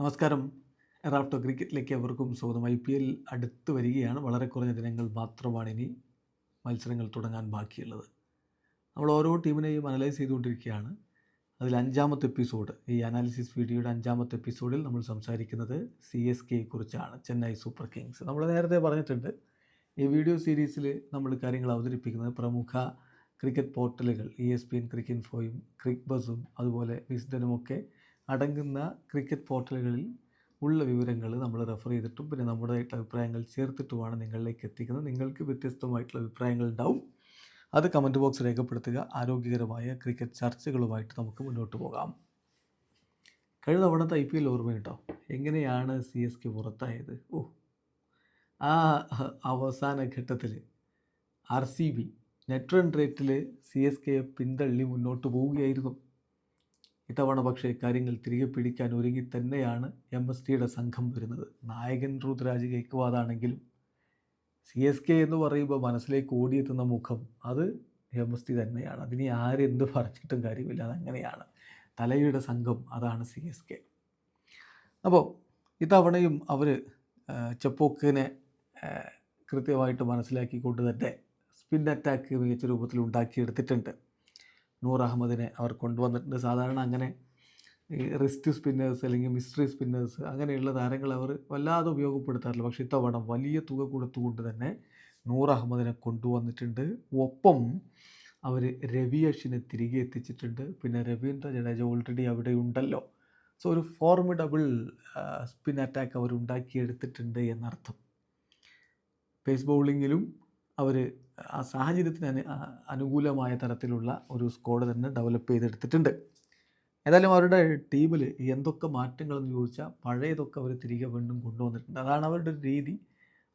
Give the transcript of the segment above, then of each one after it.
നമസ്കാരം. റാഫ്റ്റോ ക്രിക്കറ്റിലേക്ക് എവർക്കും സ്വാഗതം. I P L അടുത്ത് വരികയാണ്. വളരെ കുറഞ്ഞ ദിനങ്ങൾ മാത്രമാണ് ഇനി മത്സരങ്ങൾ തുടങ്ങാൻ ബാക്കിയുള്ളത്. നമ്മൾ ഓരോ ടീമിനെയും അനലൈസ് ചെയ്തുകൊണ്ടിരിക്കുകയാണ്. അതിൽ അഞ്ചാമത്തെ എപ്പിസോഡ് ഈ അനാലിസിസ് വീഡിയോയുടെ അഞ്ചാമത്തെ എപ്പിസോഡിൽ നമ്മൾ സംസാരിക്കുന്നത് സി എസ് കെയെ കുറിച്ചാണ് ചെന്നൈ സൂപ്പർ കിങ്സ്. നമ്മൾ നേരത്തെ പറഞ്ഞിട്ടുണ്ട് ഈ വീഡിയോ സീരീസിൽ നമ്മൾ കാര്യങ്ങൾ അവതരിപ്പിക്കുന്നത് പ്രമുഖ cricket പോർട്ടലുകൾ E S P N cricket ഇൻഫോയും ക്രിക്ക് ബസും അതുപോലെ വിസ്ഡനുമൊക്കെ അടങ്ങുന്ന ക്രിക്കറ്റ് പോർട്ടലുകളിൽ ഉള്ള വിവരങ്ങൾ നമ്മൾ റെഫർ ചെയ്തിട്ടും പിന്നെ നമ്മുടെ അഭിപ്രായങ്ങൾ ചേർത്തിട്ടുമാണ് നിങ്ങളിലേക്ക് എത്തിക്കുന്നത്. നിങ്ങൾക്ക് വ്യത്യസ്തമായിട്ടുള്ള അഭിപ്രായങ്ങൾ ഉണ്ടാവും. അത് കമന്റ് ബോക്സ് രേഖപ്പെടുത്തുക. ആരോഗ്യകരമായ ക്രിക്കറ്റ് ചർച്ചകളുമായിട്ട് നമുക്ക് മുന്നോട്ട് പോകാം. കഴിഞ്ഞ തവണത്തെ ഐ പി എൽ ഓർമ്മയുണ്ടോ എങ്ങനെയാണ് സി എസ് കെ പുറത്തായത്? ഓ ആ അവസാന ഘട്ടത്തിൽ R C B net run റേറ്റിൽ സി എസ് കെയെ പിന്തള്ളി മുന്നോട്ട് പോവുകയായിരുന്നു. ഇത്തവണ പക്ഷേ കാര്യങ്ങൾ തിരികെ പിടിക്കാൻ ഒരുങ്ങി തന്നെയാണ് എം എസ് ടിയുടെ സംഘം വരുന്നത്. നായകൻ രുദ്രാജ് ഗൈക്വാദാണെങ്കിലും സി എസ് കെ എന്ന് പറയുമ്പോൾ മനസ്സിലേക്ക് ഓടിയെത്തുന്ന മുഖം അത് എം എസ് ടി തന്നെയാണ്. അതിനി ആരെന്ത് പറഞ്ഞിട്ടും കാര്യമില്ല. അതങ്ങനെയാണ്. തലയുടെ സംഘം അതാണ് സി എസ് കെ. അപ്പോൾ ഇത്തവണയും അവർ ചെപ്പോക്കിനെ കൃത്യമായിട്ട് മനസ്സിലാക്കിക്കൊണ്ട് തന്നെ സ്പിൻ അറ്റാക്ക് മികച്ച രൂപത്തിൽ ഉണ്ടാക്കിയെടുത്തിട്ടുണ്ട് നൂർ അഹമ്മദിനെ അവർ കൊണ്ടുവന്നിട്ടുണ്ട്. സാധാരണ അങ്ങനെ ഈ റിസ്റ്റ് സ്പിന്നേഴ്സ് അല്ലെങ്കിൽ മിസ്റ്ററി സ്പിന്നേഴ്സ് അങ്ങനെയുള്ള താരങ്ങൾ അവർ വല്ലാതെ ഉപയോഗപ്പെടുത്താറില്ല. പക്ഷേ ഇത്തവണ വലിയ തുക കൊടുത്തുകൊണ്ട് തന്നെ നൂർ അഹമ്മദിനെ കൊണ്ടുവന്നിട്ടുണ്ട്. ഒപ്പം അവർ രവി അഷിനെ തിരികെ എത്തിച്ചിട്ടുണ്ട്. പിന്നെ രവീന്ദ്ര ജഡേജ ഓൾറെഡി അവിടെ ഉണ്ടല്ലോ. സോ ഒരു ഫോർമിഡബിൾ സ്പിൻ അറ്റാക്ക് അവർ ഉണ്ടാക്കിയെടുത്തിട്ടുണ്ട് എന്നർത്ഥം. പേസ് ബൗളിങ്ങിലും അവർ ആ സാഹചര്യത്തിന് അനു അനുകൂലമായ തരത്തിലുള്ള ഒരു സ്ക്വാഡ് തന്നെ ഡെവലപ്പ് ചെയ്തെടുത്തിട്ടുണ്ട്. ഏതായാലും അവരുടെ ടീമിൽ എന്തൊക്കെ മാറ്റങ്ങൾ എന്ന് ചോദിച്ചാൽ പഴയതൊക്കെ അവർ തിരികെ വീണ്ടും കൊണ്ടുവന്നിട്ടുണ്ട്. അതാണ് അവരുടെ ഒരു രീതി.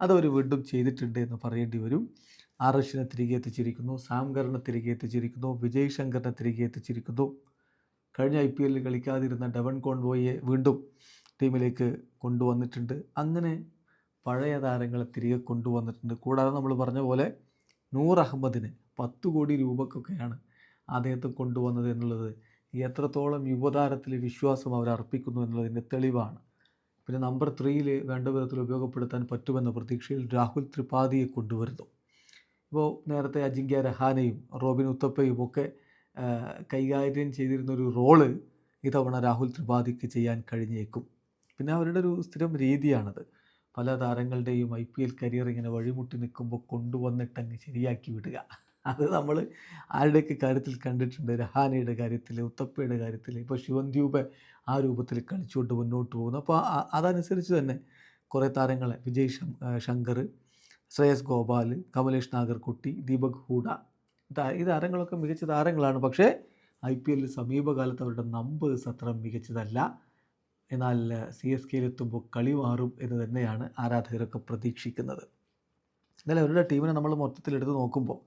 അതവർ വീണ്ടും ചെയ്തിട്ടുണ്ട് എന്ന് പറയേണ്ടി വരും. ആർഷിനെ തിരികെ എത്തിച്ചിരിക്കുന്നു സാംകറിനെ തിരികെ എത്തിച്ചിരിക്കുന്നു വിജയ് ശങ്കറിനെ തിരികെ എത്തിച്ചിരിക്കുന്നു. കഴിഞ്ഞ ഐ പി എല്ലിൽ കളിക്കാതിരുന്ന ഡെവൻ കോൺവോയെ വീണ്ടും ടീമിലേക്ക് കൊണ്ടുവന്നിട്ടുണ്ട്. അങ്ങനെ പഴയ താരങ്ങളെ തിരികെ കൊണ്ടുവന്നിട്ടുണ്ട്. കൂടാതെ നമ്മൾ പറഞ്ഞ പോലെ നൂർ അഹമ്മദിന് പത്ത് കോടി രൂപക്കൊക്കെയാണ് അദ്ദേഹത്തെ കൊണ്ടുവന്നത് എന്നുള്ളത്. എത്രത്തോളം യുവതാരത്തിൽ വിശ്വാസം അവർ അർപ്പിക്കുന്നു എന്നുള്ളതിന്റെ തെളിവാണ്. പിന്നെ നമ്പർ ത്രീയിൽ വേണ്ട വിധത്തിൽ ഉപയോഗപ്പെടുത്താൻ പറ്റുമെന്ന പ്രതീക്ഷയിൽ രാഹുൽ ത്രിപാഠിയെ കൊണ്ടുവരുന്നു. ഇപ്പോൾ നേരത്തെ അജിങ്ക്യ രഹാനെയും റോബിൻ ഉത്തപ്പയും ഒക്കെ കൈകാര്യം ചെയ്തിരുന്ന ഒരു റോൾ ഇതവണ രാഹുൽ ത്രിപാഠിക്ക് ചെയ്യാൻ കഴിഞ്ഞേക്കും. പിന്നെ അവരുടെ ഒരു സ്ഥിരം രീതിയാണത്. പല താരങ്ങളുടെയും ഐ പി എൽ കരിയർ ഇങ്ങനെ വഴിമുട്ടി നിൽക്കുമ്പോൾ കൊണ്ടുവന്നിട്ടങ്ങ് ശരിയാക്കി വിടുക. അത് നമ്മൾ ആരുടെയൊക്കെ കാര്യത്തിൽ കണ്ടിട്ടുണ്ട്? രഹാനയുടെ കാര്യത്തിൽ ഉത്തപ്പയുടെ കാര്യത്തിൽ ഇപ്പോൾ ശിവന്ത്യൂപ് ആ രൂപത്തിൽ കളിച്ചുകൊണ്ട് മുന്നോട്ട് പോകുന്നു. അപ്പോൾ അതനുസരിച്ച് തന്നെ കുറേ താരങ്ങളെ വിജയ് ശങ്കർ ശ്രേയസ് ഗോപാൽ കമലേഷ് നാഗർകുട്ടി ദീപക് ഹൂഡ ഈ താരങ്ങളൊക്കെ മികച്ച താരങ്ങളാണ്. പക്ഷേ ഐ പി എല്ലിൽ സമീപകാലത്ത് അവരുടെ നമ്പേഴ്സ് അത്ര മികച്ചതല്ല. എന്നാൽ സി എസ് കെയിലെത്തുമ്പോൾ കളി മാറും എന്ന് തന്നെയാണ് ആരാധകരൊക്കെ പ്രതീക്ഷിക്കുന്നത്. എന്നാലും അവരുടെ ടീമിനെ നമ്മൾ മൊത്തത്തിൽ എടുത്ത് നോക്കുമ്പോൾ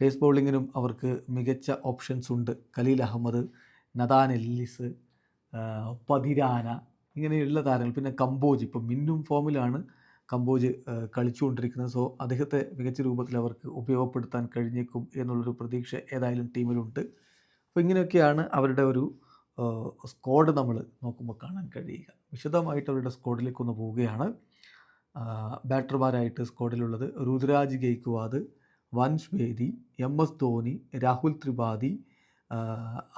ഫേസ് ബൗളിങ്ങിനും അവർക്ക് മികച്ച ഓപ്ഷൻസ് ഉണ്ട്. ഖലീൽ അഹമ്മദ് നദാൻ എല്ലിസ് പതിരാന ഇങ്ങനെയുള്ള താരങ്ങൾ. പിന്നെ കമ്പോജ് ഇപ്പം മിന്നും ഫോമിലാണ് കമ്പോജ് കളിച്ചുകൊണ്ടിരിക്കുന്നത്. സോ അദ്ദേഹത്തെ മികച്ച രൂപത്തിൽ അവർക്ക് ഉപയോഗപ്പെടുത്താൻ കഴിഞ്ഞേക്കും എന്നുള്ളൊരു പ്രതീക്ഷ ഏതായാലും ടീമിലുണ്ട്. അപ്പോൾ ഇങ്ങനെയൊക്കെയാണ് അവരുടെ ഒരു സ്ക്വാഡ് നമ്മൾ നോക്കുമ്പോൾ കാണാൻ കഴിയുക. വിശദമായിട്ട് അവരുടെ സ്കോഡിലേക്ക് ഒന്ന് പോവുകയാണ്. ബാറ്റർമാരായിട്ട് സ്കോഡിലുള്ളത് രുദ്രാജ് ഗെയ്ക്വാദ് വൻഷ് ബേദി എം എസ് ധോനി രാഹുൽ ത്രിപാഠി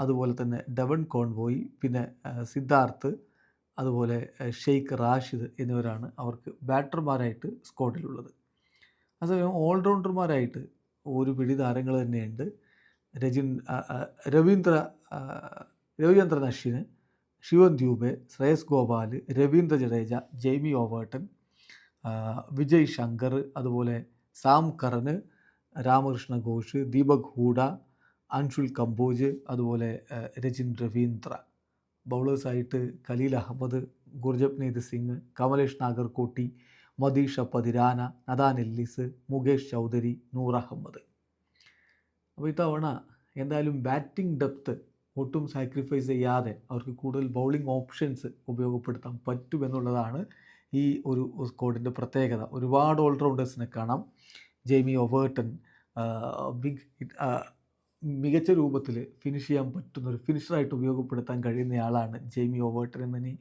അതുപോലെ തന്നെ ഡെവൺ കോൺവോയ് പിന്നെ സിദ്ധാർത്ഥ് അതുപോലെ ഷെയ്ഖ് റാഷിദ് എന്നിവരാണ് അവർക്ക് ബാറ്റർമാരായിട്ട് സ്കോഡിലുള്ളത് അതേസമയം ഓൾറൗണ്ടർമാരായിട്ട് ഒരു പിടി താരങ്ങൾ തന്നെയുണ്ട്. രജിൻ രവീന്ദ്ര രവിചന്ദ്രൻ അശ്വിന് ശിവൻ ദ്യൂബെ ശ്രേയസ് ഗോപാൽ രവീന്ദ്ര ജഡേജ ജെയ്മി ഓവേട്ടൻ വിജയ് ശങ്കർ അതുപോലെ സാം കറന് രാമകൃഷ്ണ ഘോഷ് ദീപക് ഹൂഡ അൻഷുൽ കമ്പോജ് അതുപോലെ രജിൻ രവീന്ദ്ര. ബൗളേഴ്സായിട്ട് ഖലീൽ അഹമ്മദ് ഗുർജപ്നീത് സിംഗ് കമലേഷ് നാഗർകോട്ടി മദീഷ പതിരാന നദാൻ എല്ലിസ് മുകേഷ് ചൗധരി നൂർ അഹമ്മദ്. അപ്പോൾ ഇത്തവണ എന്തായാലും ബാറ്റിംഗ് ഡെപ്ത്ത് ഒട്ടും സാക്രിഫൈസ് ചെയ്യാതെ അവർക്ക് കൂടുതൽ ബൗളിംഗ് ഓപ്ഷൻസ് ഉപയോഗപ്പെടുത്താൻ പറ്റുമെന്നുള്ളതാണ് ഈ ഒരു സ്കോഡിന്റെ പ്രത്യേകത. ഒരുപാട് ഓൾറൗണ്ടേഴ്സിനെ കാണാം. ജെയ്മി ഒവേർട്ടൺ ബിഗ് മികച്ച രൂപത്തിൽ ഫിനിഷ് ചെയ്യാൻ പറ്റുന്ന ഒരു ഫിനിഷറായിട്ട് ഉപയോഗപ്പെടുത്താൻ കഴിയുന്നയാളാണ് ജെയ്മി ഒവേർട്ടൺ ഇനി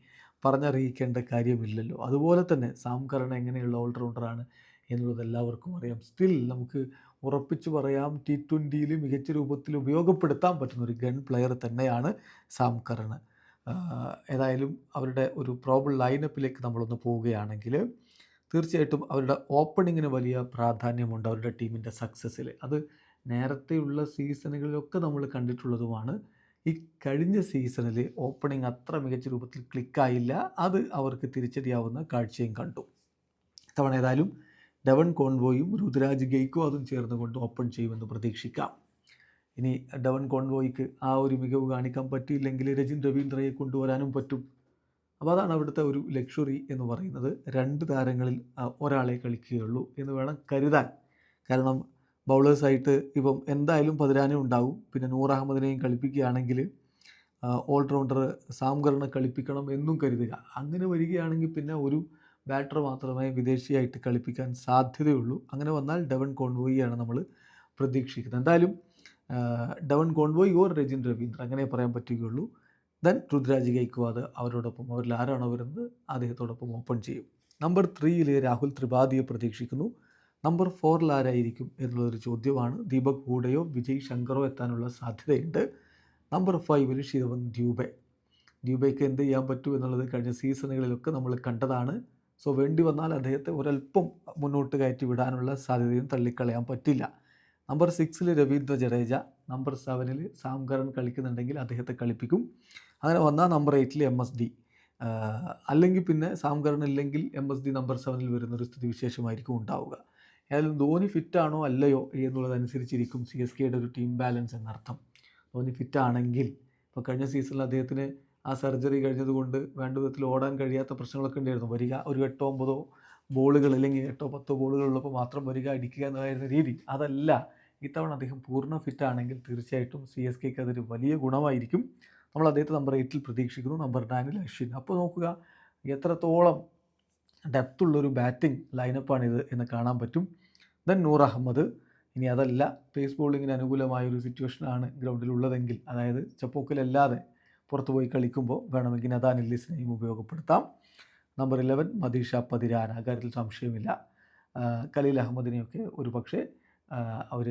പറഞ്ഞറിയിക്കേണ്ട കാര്യമില്ലല്ലോ. അതുപോലെ തന്നെ സാം കരൺ എങ്ങനെയുള്ള ഓൾറൗണ്ടറാണ് എന്നുള്ളത് എല്ലാവർക്കും അറിയാം. സ്റ്റിൽ നമുക്ക് ഉറപ്പിച്ചു പറയാം ടി ട്വന്റിയിൽ മികച്ച രൂപത്തിൽ ഉപയോഗപ്പെടുത്താൻ പറ്റുന്ന ഒരു ഗൺ പ്ലെയർ തന്നെയാണ് സാം കറണ് ഏതായാലും അവരുടെ ഒരു പ്രോബിൾ ലൈനപ്പിലേക്ക് നമ്മളൊന്ന് പോവുകയാണെങ്കിൽ തീർച്ചയായിട്ടും അവരുടെ ഓപ്പണിങ്ങിന് വലിയ പ്രാധാന്യമുണ്ട് അവരുടെ ടീമിന്റെ സക്സസ്സിൽ അത് നേരത്തെയുള്ള സീസണുകളിലൊക്കെ നമ്മൾ കണ്ടിട്ടുള്ളതുമാണ്. ഈ കഴിഞ്ഞ സീസണിൽ ഓപ്പണിംഗ് അത്ര മികച്ച രൂപത്തിൽ ക്ലിക്കായില്ല അത് അവർക്ക് തിരിച്ചടിയാവുന്ന കാഴ്ചയും കണ്ടു. ഇത്തവണ ഏതായാലും ഡെവൺ കോൺവോയും രുദ്രാജ് ഗെയ്ക്കോ അതും ചേർന്നുകൊണ്ട് ഓപ്പൺ ചെയ്യുമെന്ന് പ്രതീക്ഷിക്കാം. ഇനി ഡവൺ കോൺവോയ്ക്ക് ആ ഒരു മികവ് കാണിക്കാൻ പറ്റിയില്ലെങ്കിൽ രജിൻ രവീന്ദ്രയെ കൊണ്ടുവരാനും പറ്റും. അപ്പോൾ അതാണ് അവിടുത്തെ ഒരു ലക്ഷറി എന്ന് പറയുന്നത്. രണ്ട് താരങ്ങളിൽ ഒരാളെ കളിക്കുകയുള്ളൂ എന്ന് വേണം കരുതാൻ. കാരണം ബൗളേഴ്സായിട്ട് ഇപ്പം എന്തായാലും പതിരാനേ ഉണ്ടാവും. പിന്നെ നൂർ അഹമ്മദിനെയും കളിപ്പിക്കുകയാണെങ്കിൽ ഓൾറൗണ്ടർ സാംകറിനെ കളിപ്പിക്കണം എന്നും കരുതുക. അങ്ങനെ വരികയാണെങ്കിൽ പിന്നെ ഒരു ബാറ്റർ മാത്രമേ വിദേശിയായിട്ട് കളിപ്പിക്കാൻ സാധ്യതയുള്ളൂ. അങ്ങനെ വന്നാൽ ഡവൻ കോൺവോയിയാണ് നമ്മൾ പ്രതീക്ഷിക്കുന്നത്. എന്തായാലും Devon Conway or Rachin Ravindra അങ്ങനെ പറയാൻ പറ്റുകയുള്ളൂ. ദെൻ രുദ്രാജ് ഗൈക്വാദ് അവരോടൊപ്പം അവരിൽ ആരാണോ വരുന്നത് അദ്ദേഹത്തോടൊപ്പം ഓപ്പൺ ചെയ്യും. നമ്പർ ത്രീയിൽ രാഹുൽ ത്രിപാഠിയെ പ്രതീക്ഷിക്കുന്നു. നമ്പർ ഫോറിൽ ആരായിരിക്കും എന്നുള്ളൊരു ചോദ്യമാണ്. ദീപക് ഹൂഡയോ വിജയ് ശങ്കറോ എത്താനുള്ള സാധ്യതയുണ്ട്. നമ്പർ ഫൈവിൽ ശിവൻ ഡ്യൂബെ. ഡ്യൂബയ്ക്ക് എന്ത് ചെയ്യാൻ പറ്റും എന്നുള്ളത് കഴിഞ്ഞ സീസണുകളിലൊക്കെ നമ്മൾ കണ്ടതാണ്. സോ വേണ്ടി വന്നാൽ അദ്ദേഹത്തെ ഒരല്പം മുന്നോട്ട് കയറ്റി വിടാനുള്ള സാധ്യതയും തള്ളിക്കളയാൻ പറ്റില്ല. നമ്പർ സിക്സിൽ രവീന്ദ്ര ജഡേജ നമ്പർ സെവനിൽ സാംകരൺ കളിക്കുന്നുണ്ടെങ്കിൽ അദ്ദേഹത്തെ കളിപ്പിക്കും. അങ്ങനെ വന്നാൽ നമ്പർ എയ്റ്റിൽ എം എസ് ഡി അല്ലെങ്കിൽ പിന്നെ സാംകരൺ ഇല്ലെങ്കിൽ എം എസ് ഡി നമ്പർ സെവനിൽ വരുന്നൊരു സ്ഥിതിവിശേഷമായിരിക്കും ഉണ്ടാവുക. ഏതായാലും ധോനി ഫിറ്റാണോ അല്ലയോ എന്നുള്ളതനുസരിച്ചിരിക്കും സി എസ് കെയുടെ ഒരു ടീം ബാലൻസ് എന്നർത്ഥം. ധോനി ഫിറ്റാണെങ്കിൽ ഇപ്പോൾ കഴിഞ്ഞ സീസണിൽ അദ്ദേഹത്തിന് ആ സർജറി കഴിഞ്ഞതുകൊണ്ട് വേണ്ട വിധത്തിൽ ഓടാൻ കഴിയാത്ത പ്രശ്നങ്ങളൊക്കെ ഉണ്ടായിരുന്നു. വരിക ഒരു എട്ടോ ഒമ്പതോ ബോളുകൾ അല്ലെങ്കിൽ എട്ടോ പത്തോ ബോളുകളുള്ളപ്പോൾ മാത്രം വരിക അടിക്കുക എന്നതായിരുന്ന രീതി. അതല്ല ഇത്തവണ അദ്ദേഹം പൂർണ ഫിറ്റാണെങ്കിൽ തീർച്ചയായിട്ടും സി എസ് കെക്ക് അതൊരു വലിയ ഗുണമായിരിക്കും. നമ്മൾ അദ്ദേഹത്തെ നമ്പർ എയ്റ്റിൽ പ്രതീക്ഷിക്കുന്നു. നമ്പർ നയനിൽ അശ്വിൻ. അപ്പോൾ നോക്കുക എത്രത്തോളം ഡെപ്തുള്ളൊരു ബാറ്റിംഗ് ലൈനപ്പാണിത് എന്ന് കാണാൻ പറ്റും. ദെൻ നൂർ അഹമ്മദ്. ഇനി അതല്ല പേസ് ബോളിങ്ങിന് അനുകൂലമായ ഒരു സിറ്റുവേഷനാണ് ഗ്രൗണ്ടിലുള്ളതെങ്കിൽ അതായത് ചപ്പോക്കിലല്ലാതെ പുറത്തു പോയി കളിക്കുമ്പോൾ വേണമെങ്കിൽ നദാൻ ഇല്ലിസിനെയും ഉപയോഗപ്പെടുത്താം. നമ്പർ ഇലവൻ മദീഷ പതിരാൻ ആ കാര്യത്തിൽ സംശയമില്ല. കലീൽ അഹമ്മദിനെയൊക്കെ ഒരു പക്ഷേ അവർ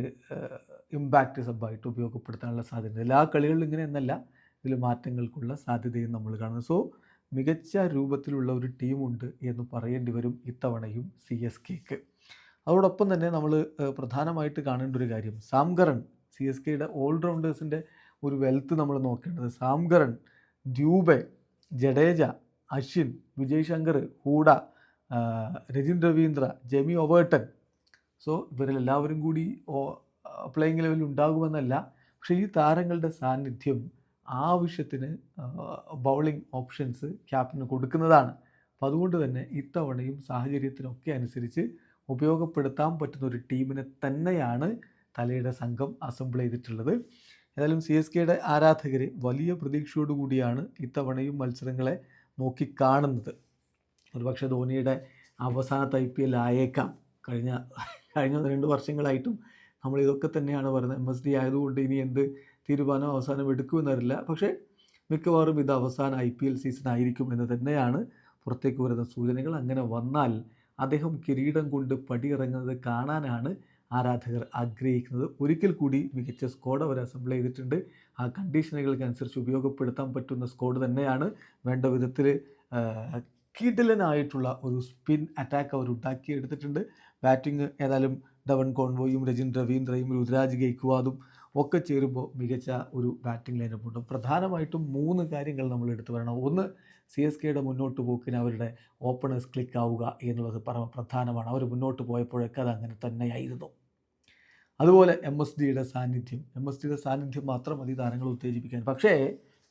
ഇമ്പാക്റ്റ് സബായിട്ട് ഉപയോഗപ്പെടുത്താനുള്ള സാധ്യത. എല്ലാ കളികളിലും ഇങ്ങനെ എന്നല്ല. ഇതിൽ മാറ്റങ്ങൾക്കുള്ള സാധ്യതയും നമ്മൾ കാണുന്നു. സോ മികച്ച രൂപത്തിലുള്ള ഒരു ടീമുണ്ട് എന്ന് പറയേണ്ടി വരും ഇത്തവണയും സി എസ് കെക്ക് അതോടൊപ്പം തന്നെ നമ്മൾ പ്രധാനമായിട്ട് കാണേണ്ട ഒരു കാര്യം. സാംകരൺ സി എസ് കെയുടെ ഓൾറൗണ്ടേഴ്സിന്റെ ഒരു വെൽത്ത് നമ്മൾ നോക്കേണ്ടത്. Sam Curran Dube Jadeja Ashwin Vijay Shankar Hooda Rachin Ravindra Jamie Overton so ഇവരിലെല്ലാവരും കൂടി പ്ലേയിങ് ലെവലിൽ ഉണ്ടാകുമെന്നല്ല പക്ഷേ ഈ താരങ്ങളുടെ സാന്നിധ്യം ആവശ്യത്തിന് ബൗളിംഗ് ഓപ്ഷൻസ് ക്യാപ്റ്റന് കൊടുക്കുന്നതാണ്. അപ്പോൾ അതുകൊണ്ട് തന്നെ ഇത്തവണയും സാഹചര്യത്തിനൊക്കെ അനുസരിച്ച് ഉപയോഗപ്പെടുത്താൻ പറ്റുന്ന ഒരു ടീമിനെ തന്നെയാണ് തലയുടെ സംഘം അസംബിൾ ചെയ്തിട്ടുള്ളത്. ഏതായാലും സി എസ് കെയുടെ ആരാധകർ വലിയ പ്രതീക്ഷയോടുകൂടിയാണ് ഇത്തവണയും മത്സരങ്ങളെ നോക്കിക്കാണുന്നത്. ഒരുപക്ഷെ ധോണിയുടെ അവസാനത്തെ ഐ പി എൽ ആയേക്കാം. കഴിഞ്ഞ കഴിഞ്ഞ രണ്ട് വർഷങ്ങളായിട്ടും നമ്മൾ ഇതൊക്കെ തന്നെയാണ് പറയുന്നത്. എം എസ് ഡി ആയതുകൊണ്ട് ഇനി എന്ത് തീരുമാനം അവസാനം എടുക്കുമെന്നറിയില്ല. പക്ഷേ മിക്കവാറും ഇത് അവസാന ഐ പി എൽ സീസൺ ആയിരിക്കും എന്ന് തന്നെയാണ് പുറത്തേക്ക് വരുന്ന സൂചനകൾ. അങ്ങനെ വന്നാൽ അദ്ദേഹം കിരീടം കൊണ്ട് പടിയിറങ്ങുന്നത് കാണാനാണ് ആരാധകർ ആഗ്രഹിക്കുന്നത് ഒരിക്കൽ കൂടി മികച്ച സ്കോഡ് അവർ അസംബിൾ ചെയ്തിട്ടുണ്ട്. ആ കണ്ടീഷനുകൾക്കനുസരിച്ച് ഉപയോഗപ്പെടുത്താൻ പറ്റുന്ന സ്കോഡ് തന്നെയാണ്. വേണ്ട വിധത്തിൽ കിടിലനായിട്ടുള്ള ഒരു സ്പിൻ അറ്റാക്ക് അവർ ഉണ്ടാക്കിയെടുത്തിട്ടുണ്ട്. ബാറ്റിംഗ് ഏതായാലും ധവൻ കോൺവോയും രജിൻ രവീന്ദ്രയും രുദ്രാജ് ഗെയ്ക്വാദും ഒക്കെ ചേരുമ്പോൾ മികച്ച ഒരു ബാറ്റിംഗ് ലൈനപ്പ് ഉണ്ട്. പ്രധാനമായിട്ടും മൂന്ന് കാര്യങ്ങൾ നമ്മൾ എടുത്തു പറയണം. ഒന്ന് സി എസ് കെയുടെ മുന്നോട്ട് പോക്കിന് അവരുടെ ഓപ്പണേഴ്സ് ക്ലിക്ക് ആവുക എന്നുള്ളത് പരമപ്രധാനമാണ് അവർ മുന്നോട്ട് പോയപ്പോഴൊക്കെ അത് അങ്ങനെ തന്നെയായിരുന്നു. അതുപോലെ എം എസ് ഡിയുടെ സാന്നിധ്യം. എം എസ് ഡിയുടെ സാന്നിധ്യം മാത്രം മതി താരങ്ങൾ ഉത്തേജിപ്പിക്കാൻ. പക്ഷേ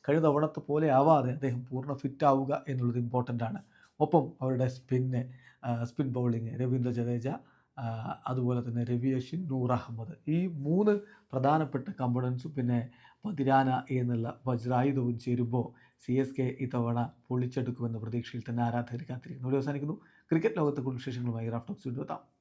കഴിഞ്ഞ തവണത്തെ പോലെ ആവാതെ അദ്ദേഹം പൂർണ ഫിറ്റ് ആവുക എന്നുള്ളത് ഇമ്പോർട്ടന്റ് ആണ്. ഒപ്പം അവരുടെ spin spin bowling Ravindra Jadeja അതുപോലെ തന്നെ രവി അശ്വിൻ നൂർ അഹമ്മദ്. ഈ മൂന്ന് പ്രധാനപ്പെട്ട കമ്പണൻസും പിന്നെ പതിരാന എന്നുള്ള വജ്രായുധവും ചേരുമ്പോൾ സി എസ് കെ ഇത്തവണ പൊളിച്ചെടുക്കുമെന്ന പ്രതീക്ഷയിൽ തന്നെ ആരാധകർ കാത്തിരിക്കുന്നു. അവസാനിക്കുന്നു. ക്രിക്കറ്റ് ലോകത്തെ കുറിച്ച് വിശേഷങ്ങളുമായി റാഫ്റ്റോക്സ് വീണ്ടും എത്താം.